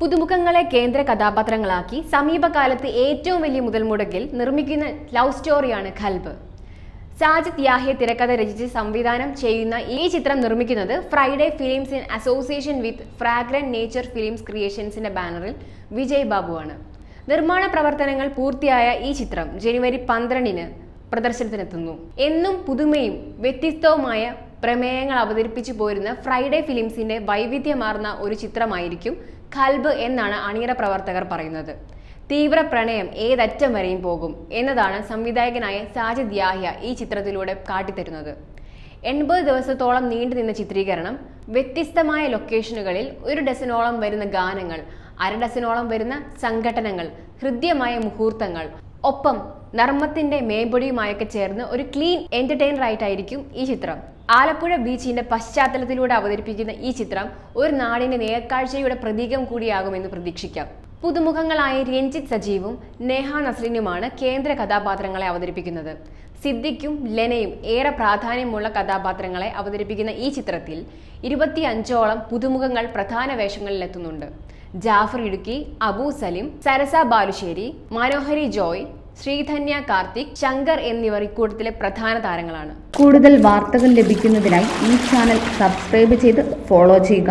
പുതുമുഖങ്ങളെ കേന്ദ്ര കഥാപാത്രങ്ങളാക്കി സമീപകാലത്ത് ഏറ്റവും വലിയ മുതൽ മുടക്കിൽ നിർമ്മിക്കുന്ന ലവ് സ്റ്റോറിയാണ് ഖൽബ്. സാജിദ് യാഹെ തിരക്കഥ രചിച്ച് സംവിധാനം ചെയ്യുന്ന ഈ ചിത്രം നിർമ്മിക്കുന്നത് Friday films in association with fragrant nature films ക്രിയേഷൻസിന്റെ ബാനറിൽ വിജയ് ബാബുവാണ്. നിർമ്മാണ പ്രവർത്തനങ്ങൾ പൂർത്തിയായ ഈ ചിത്രം ജനുവരി പന്ത്രണ്ടിന് പ്രദർശനത്തിനെത്തുന്നു. എന്നും പുതുമയും വ്യത്യസ്തവുമായ പ്രമേയങ്ങൾ അവതരിപ്പിച്ചു പോരുന്ന ഫ്രൈഡേ ഫിലിംസിന്റെ വൈവിധ്യമാർന്ന ഒരു ചിത്രമായിരിക്കും ഖൽബ് എന്നാണ് അണിയറ പ്രവർത്തകർ പറയുന്നത്. തീവ്ര പ്രണയം ഏതറ്റം വരെയും പോകും എന്നതാണ് സംവിധായകനായ സാജിദ് യാഹ്യ ഈ ചിത്രത്തിലൂടെ കാട്ടിത്തരുന്നത്. എൺപത് ദിവസത്തോളം നീണ്ടുനിന്ന ചിത്രീകരണം വ്യത്യസ്തമായ ലൊക്കേഷനുകളിൽ ഒരു ഡസനോളം വരുന്ന ഗാനങ്ങൾ അര ഡസനോളം വരുന്ന സംഘടനകൾ ഹൃദ്യമായ മുഹൂർത്തങ്ങൾ ഒപ്പം നർമ്മത്തിന്റെ മേമ്പൊടിയുമായൊക്കെ ചേർന്ന് ഒരു ക്ലീൻ എന്റർടൈനർ ആയിട്ടായിരിക്കും ഈ ചിത്രം. ആലപ്പുഴ ബീച്ചിന്റെ പശ്ചാത്തലത്തിലൂടെ അവതരിപ്പിക്കുന്ന ഈ ചിത്രം ഒരു നാടിന്റെ നേർക്കാഴ്ചയുടെ പ്രതീകം കൂടിയാകുമെന്ന് പ്രതീക്ഷിക്കാം. പുതുമുഖങ്ങളായ രഞ്ജിത്ത് സജീവും നേഹ നസ്ലിനുമാണ് കേന്ദ്ര കഥാപാത്രങ്ങളെ അവതരിപ്പിക്കുന്നത്. സിദ്ദിഖും ലെനയും ഏറെ പ്രാധാന്യമുള്ള കഥാപാത്രങ്ങളെ അവതരിപ്പിക്കുന്ന ഈ ചിത്രത്തിൽ ഇരുപത്തിയഞ്ചോളം പുതുമുഖങ്ങൾ പ്രധാന വേഷങ്ങളിലെത്തുന്നുണ്ട്. ജാഫർ ഇടുക്കി അബു സലിം സരസ ബാലുശ്ശേരി മനോഹരി ജോയ് ശ്രീധന്യ കാർത്തിക് ശങ്കർ എന്നിവർ ഇക്കൂട്ടത്തിലെ പ്രധാന താരങ്ങളാണ്. കൂടുതൽ വാർത്തകൾ ലഭിക്കുന്നതിനായി ഈ ചാനൽ സബ്സ്ക്രൈബ് ചെയ്ത് ഫോളോ ചെയ്യുക.